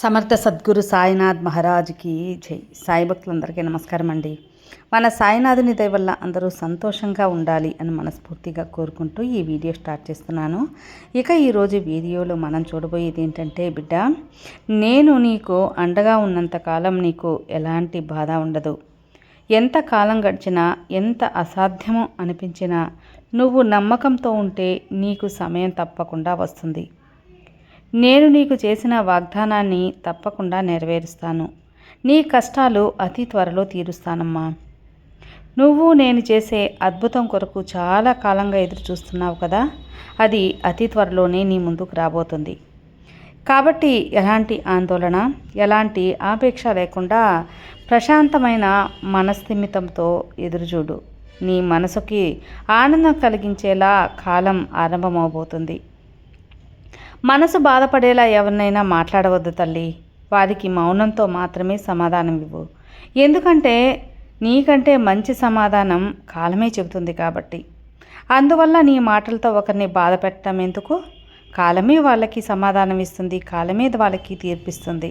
సమర్థ సద్గురు సాయినాథ్ మహారాజ్కి జై. సాయి భక్తులందరికీ నమస్కారం అండి. మన సాయినాథుని దయ వల్ల అందరూ సంతోషంగా ఉండాలి అని మనస్ఫూర్తిగా కోరుకుంటూ ఈ వీడియో స్టార్ట్ చేస్తున్నాను. ఇక ఈరోజు వీడియోలో మనం చూడబోయేది ఏంటంటే బిడ్డ నేను నీకు అండగా ఉన్నంతకాలం నీకు ఎలాంటి బాధ ఉండదు. ఎంత కాలం గడిచినా ఎంత అసాధ్యమో అనిపించినా నువ్వు నమ్మకంతో ఉంటే నీకు సమయం తప్పకుండా వస్తుంది. నేను నీకు చేసిన వాగ్దానాన్ని తప్పకుండా నెరవేరుస్తాను. నీ కష్టాలు అతి త్వరలో తీరుస్తానమ్మా. నువ్వు నేను చేసే అద్భుతం కొరకు చాలా కాలంగా ఎదురు చూస్తున్నావు కదా అది అతి త్వరలోనే నీ ముందుకు రాబోతుంది. కాబట్టి ఎలాంటి ఆందోళన ఎలాంటి ఆపేక్ష లేకుండా ప్రశాంతమైన మనస్థిమితంతో ఎదురుచూడు. నీ మనసుకి ఆనందం కలిగించేలా కాలం ఆరంభమవబోతుంది. మనసు బాధపడేలా ఎవరినైనా మాట్లాడవద్దు తల్లి. వారికి మౌనంతో మాత్రమే సమాధానం ఇవ్వు. ఎందుకంటే నీకంటే మంచి సమాధానం కాలమే చెబుతుంది కాబట్టి. అందువల్ల నీ మాటలతో ఒకరిని బాధ పెట్టడం ఎందుకు? కాలమే వాళ్ళకి సమాధానం ఇస్తుంది కాలమే వాళ్ళకి తీర్పిస్తుంది.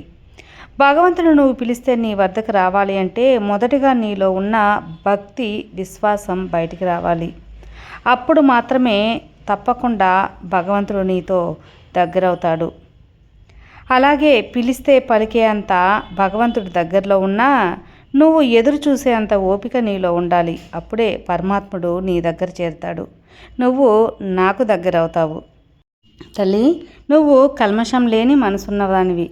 భగవంతుడు నువ్వు పిలిస్తే నీ వద్దకు రావాలి అంటే మొదటిగా నీలో ఉన్న భక్తి విశ్వాసం బయటికి రావాలి. అప్పుడు మాత్రమే తప్పకుండా భగవంతుడు నీతో దగ్గరవుతాడు. అలాగే పిలిస్తే పలికే అంత భగవంతుడి దగ్గరలో ఉన్నా నువ్వు ఎదురు చూసే అంత ఓపిక నీలో ఉండాలి. అప్పుడే పరమాత్ముడు నీ దగ్గర చేరుతాడు. నువ్వు నాకు దగ్గర అవుతావు తల్లి నువ్వు కల్మషం లేని మనసున్నదానివి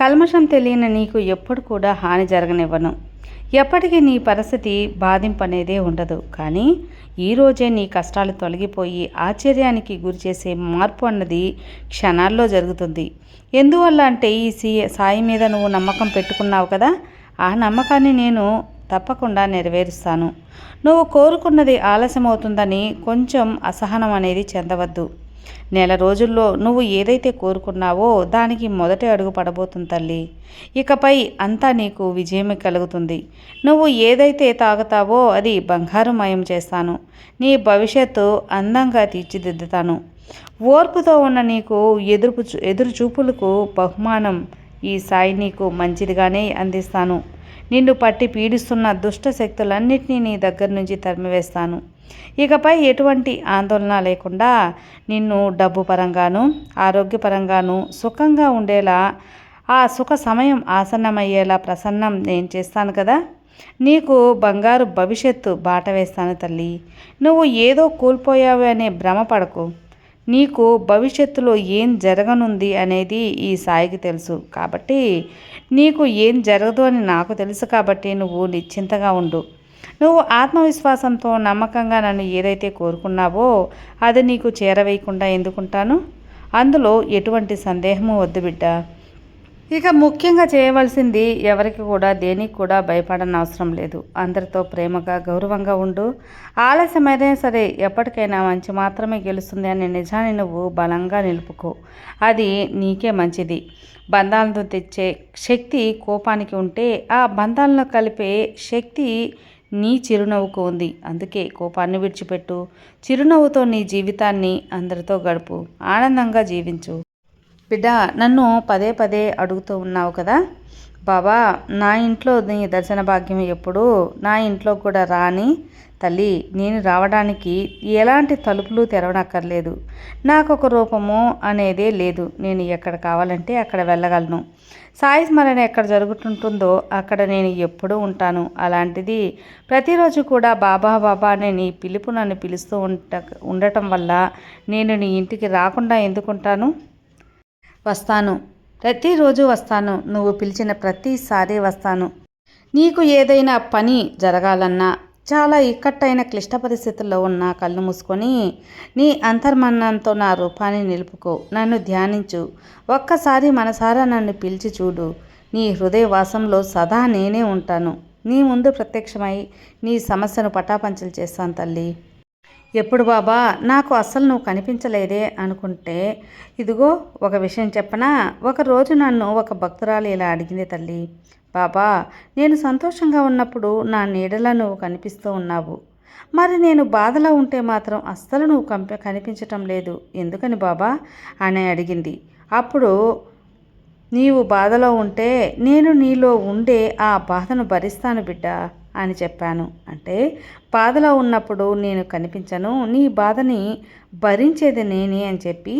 కల్మషం తెలియని నీకు ఎప్పుడు కూడా హాని జరగనివ్వను. ఎప్పటికీ నీ పరిస్థితి బాధింపనేదే ఉండదు. కానీ ఈరోజే నీ కష్టాలు తొలగిపోయి ఆశ్చర్యానికి గురిచేసే మార్పు అన్నది క్షణాల్లో జరుగుతుంది. ఎందువల్ల అంటే ఈ సీ సాయి మీద నువ్వు నమ్మకం పెట్టుకున్నావు కదా? ఆ నమ్మకాన్ని నేను తప్పకుండా నెరవేరుస్తాను. నువ్వు కోరుకున్నది ఆలస్యం అవుతుందని కొంచెం అసహనం అనేది చెందవద్దు. నెల రోజుల్లో నువ్వు ఏదైతే కోరుకున్నావో దానికి మొదటి అడుగు పడబోతుంది తల్లి. ఇకపై అంతా నీకు విజయమే కలుగుతుంది. నువ్వు ఏదైతే తాగుతావో అది బంగారుమయం చేస్తాను. నీ భవిష్యత్తు అందంగా తీర్చిదిద్దుతాను. ఓర్పుతో ఉన్న నీకు ఎదురు ఎదురు చూపులకు బహుమానం ఈ సాయి నీకు మంచిదిగానే అందిస్తాను. నిన్ను పట్టి పీడిస్తున్న దుష్ట శక్తులన్నింటినీ నీ దగ్గర నుంచి తరిమివేస్తాను. ఇకపై ఎటువంటి ఆందోళన లేకుండా నిన్ను డబ్బు పరంగాను ఆరోగ్యపరంగాను సుఖంగా ఉండేలా ఆ సుఖ సమయం ఆసన్నమయ్యేలా ప్రసన్నం నేను చేస్తాను కదా. నీకు బంగారు భవిష్యత్తు బాట వేస్తాను తల్లి. నువ్వు ఏదో కోల్పోయావు అనే భ్రమపడకు నీకు భవిష్యత్తులో ఏం జరగనుంది అనేది ఈ సాయికి తెలుసు కాబట్టి నీకు ఏం జరగదు అని నాకు తెలుసు కాబట్టి నువ్వు నిశ్చింతగా ఉండు. నువ్వు ఆత్మవిశ్వాసంతో నమ్మకంగా నన్ను ఏదైతే కోరుకున్నావో అది నీకు చేరవేయకుండా ఎందుకుంటాను? అందులో ఎటువంటి సందేహము వద్దు బిడ్డ. ఇక ముఖ్యంగా చేయవలసింది ఎవరికి కూడా దేనికి కూడా భయపడని అవసరం లేదు. అందరితో ప్రేమగా గౌరవంగా ఉండు. ఆలస్యమైనా సరే ఎప్పటికైనా మంచి మాత్రమే గెలుస్తుంది అనే నిజాన్ని నువ్వు బలంగా నిలుపుకో. అది నీకే మంచిది. బంధాలను తెచ్చే శక్తి కోపానికి ఉంటే ఆ బంధాలను కలిపే శక్తి నీ చిరునవ్వుకు ఉంది. అందుకే కోపాన్ని విడిచిపెట్టు. చిరునవ్వుతో నీ జీవితాన్ని అందరితో గడుపు. ఆనందంగా జీవించు. బిడ్డ నన్ను పదే పదే అడుగుతూ ఉన్నావు కదా? బాబా నా ఇంట్లో నీ దర్శన భాగ్యం ఎప్పుడు నా ఇంట్లో కూడా రాని తల్లి నేను రావడానికి ఎలాంటి తలుపులు తెరవనక్కర్లేదు. నాకు ఒక రూపము అనేదే లేదు. నేను ఎక్కడ కావాలంటే అక్కడ వెళ్ళగలను. సాయి స్మరణ ఎక్కడ జరుగుతుంటుందో అక్కడ నేను ఎప్పుడూ ఉంటాను. అలాంటిది ప్రతిరోజు కూడా బాబా బాబా అనే నీ పిలుపు నన్ను పిలుస్తూ ఉంట ఉండటం వల్ల నేను నీ ఇంటికి రాకుండా ఎందుకుంటాను? వస్తాను. ప్రతిరోజు వస్తాను. నువ్వు పిలిచిన ప్రతిసారి వస్తాను. నీకు ఏదైనా పని జరగాలన్నా చాలా ఇక్కట్టైన క్లిష్ట పరిస్థితుల్లో ఉన్న కళ్ళు మూసుకొని నీ అంతర్మన్నంతో నా రూపాన్ని నిలుపుకో నన్ను ధ్యానించు. ఒక్కసారి మనసారా నన్ను పిలిచి చూడు. నీ హృదయవాసంలో సదా నేనే ఉంటాను. నీ ముందు ప్రత్యక్షమై నీ సమస్యను పటాపంచలు చేస్తాను తల్లి. ఎప్పుడు బాబా నాకు అస్సలు నువ్వు కనిపించలేదే అనుకుంటే ఇదిగో ఒక విషయం చెప్పనా? ఒకరోజు నన్ను ఒక భక్తురాలు ఇలా అడిగింది తల్లి. బాబా నేను సంతోషంగా ఉన్నప్పుడు నా నీడలా నువ్వు కనిపిస్తూ ఉన్నావు. మరి నేను బాధలో ఉంటే మాత్రం అస్సలు నువ్వు కంప కనిపించటం లేదు. ఎందుకని బాబా? అని అడిగింది. అప్పుడు నీవు బాధలో ఉంటే నేను నీలో ఉండే ఆ బాధను భరిస్తాను బిడ్డ అని చెప్పాను. అంటే బాధలో ఉన్నప్పుడు నేను కనిపించను నీ బాధని భరించేది నేనే అని చెప్పి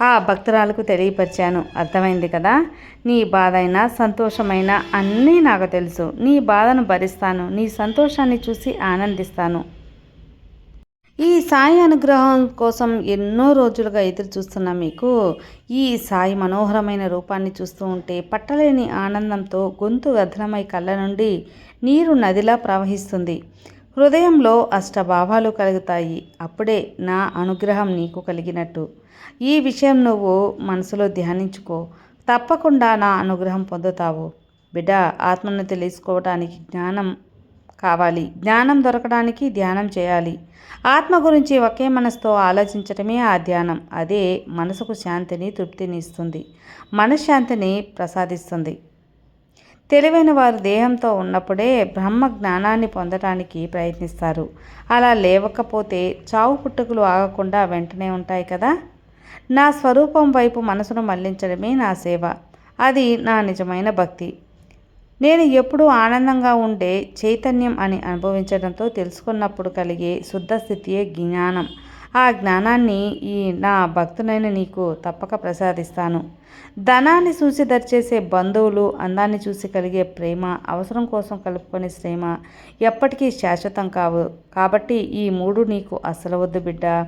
ఆ భక్తురాలకు తెలియపరిచాను. అర్థమైంది కదా? నీ బాధ సంతోషమైనా అన్నీ నాకు తెలుసు. నీ బాధను భరిస్తాను. నీ సంతోషాన్ని చూసి ఆనందిస్తాను. ఈ సాయి అనుగ్రహం కోసం ఎన్నో రోజులుగా ఎదురు చూస్తున్న మీకు ఈ సాయి మనోహరమైన రూపాన్ని చూస్తూ ఉంటే పట్టలేని ఆనందంతో గొంతు గధనమై కళ్ళ నుండి నీరు నదిలా ప్రవహిస్తుంది. హృదయంలో అష్టభావాలు కలుగుతాయి. అప్పుడే నా అనుగ్రహం నీకు కలిగినట్టు. ఈ విషయం నువ్వు మనసులో ధ్యానించుకో. తప్పకుండా నా అనుగ్రహం పొందుతావు. బిడ్డ ఆత్మను తెలుసుకోవటానికి జ్ఞానం కావాలి. జ్ఞానం దొరకడానికి ధ్యానం చేయాలి. ఆత్మ గురించి ఒకే మనసుతో ఆలోచించటమే ఆ ధ్యానం. అదే మనసుకు శాంతిని తృప్తిని ఇస్తుంది. మనశ్శాంతిని ప్రసాదిస్తుంది. తెలివైన వారు దేహంతో ఉన్నప్పుడే బ్రహ్మ జ్ఞానాన్ని పొందటానికి ప్రయత్నిస్తారు. అలా లేవకపోతే చావు పుట్టుకులు ఆగకుండా వెంటనే ఉంటాయి కదా? నా స్వరూపం వైపు మనసును మళ్ళించడమే నా సేవ. అది నా నిజమైన భక్తి. నేను ఎప్పుడూ ఆనందంగా ఉండే చైతన్యం అని అనుభవించడంతో తెలుసుకున్నప్పుడు కలిగే శుద్ధ స్థితియే జ్ఞానం. ఆ జ్ఞానాన్ని ఈ నా భక్తునైన నీకు తప్పక ప్రసాదిస్తాను. ధనాన్ని చూసి దరిచేసే బంధువులు అందాన్ని చూసి కలిగే ప్రేమ అవసరం కోసం కలుపుకునే శ్రేమ ఎప్పటికీ శాశ్వతం కావు. కాబట్టి ఈ మూడు నీకు అసలు వద్దు బిడ్డ.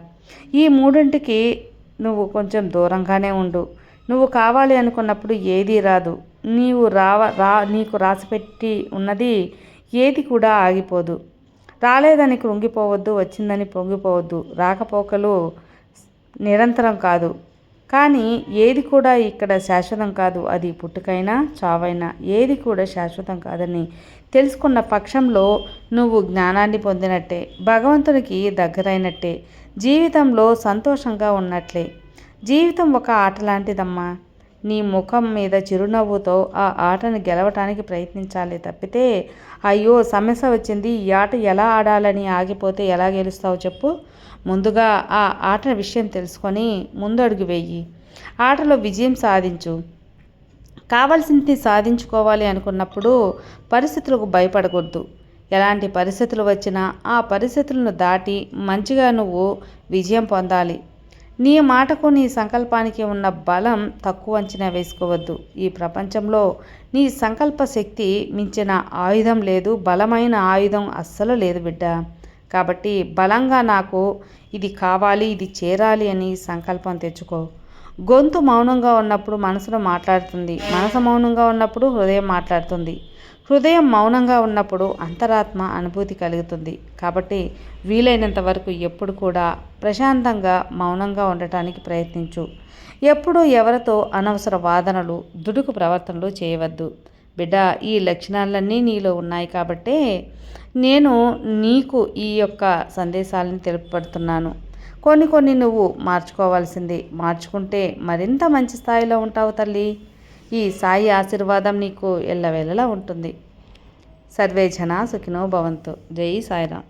ఈ మూడింటికి నువ్వు కొంచెం దూరంగానే ఉండు. నువ్వు కావాలి అనుకున్నప్పుడు ఏదీ రాదు. నీవు రావ రా నీకు రాసిపెట్టి ఉన్నది ఏది కూడా ఆగిపోదు. రాలేదని కృంగిపోవద్దు వచ్చిందని పొంగిపోవద్దు. రాకపోకలు నిరంతరం కాదు. కానీ ఏది కూడా ఇక్కడ శాశ్వతం కాదు. అది పుట్టుకైనా చావైనా ఏది కూడా శాశ్వతం కాదని తెలుసుకున్న పక్షంలో నువ్వు జ్ఞానాన్ని పొందినట్టే భగవంతునికి దగ్గరైనట్టే. జీవితంలో సంతోషంగా ఉన్నట్లే. జీవితం ఒక ఆట లాంటిదమ్మా. నీ ముఖం మీద చిరునవ్వుతో ఆ ఆటను గెలవటానికి ప్రయత్నించాలి తప్పితే అయ్యో సమస్య వచ్చింది. ఈ ఆట ఎలా ఆడాలని ఆగిపోతే ఎలా గెలుస్తావు చెప్పు. ముందుగా ఆ ఆట విషయం తెలుసుకొని ముందడుగు వేయి. ఆటలో విజయం సాధించు. కావలసింది సాధించుకోవాలి అనుకున్నప్పుడు పరిస్థితులకు భయపడకూడదు. ఎలాంటి పరిస్థితులు వచ్చినా ఆ పరిస్థితులను దాటి మంచిగా నువ్వు విజయం పొందాలి. నీ మాటకు నీ సంకల్పానికి ఉన్న బలం తక్కువ అంచనా వేసుకోవద్దు. ఈ ప్రపంచంలో నీ సంకల్ప శక్తి మించిన ఆయుధం లేదు బలమైన ఆయుధం అస్సలు లేదు బిడ్డ. కాబట్టి బలంగా నాకు ఇది కావాలి ఇది చేరాలి అని సంకల్పం తెచ్చుకో. గొంతు మౌనంగా ఉన్నప్పుడు మనసును మాట్లాడుతుంది. మనసు మౌనంగా ఉన్నప్పుడు హృదయం మాట్లాడుతుంది. హృదయం మౌనంగా ఉన్నప్పుడు అంతరాత్మ అనుభూతి కలుగుతుంది. కాబట్టి వీలైనంత వరకు ఎప్పుడు కూడా ప్రశాంతంగా మౌనంగా ఉండటానికి ప్రయత్నించు. ఎప్పుడూ ఎవరితో అనవసర వాదనలు దుడుకు ప్రవర్తనలు చేయవద్దు. బిడ్డ ఈ లక్షణాలన్నీ నీలో ఉన్నాయి కాబట్టే నేను నీకు ఈ యొక్క సందేశాలను తెలుపబడుతున్నాను కొన్ని కొన్ని నువ్వు మార్చుకోవాల్సింది. మార్చుకుంటే మరింత మంచి స్థాయిలో ఉంటావు తల్లి. ఈ సాయి ఆశీర్వాదం నీకు ఎల్లవేళలా ఉంటుంది. సర్వే జన సుఖినో భవంతు. జై సాయిరామ్.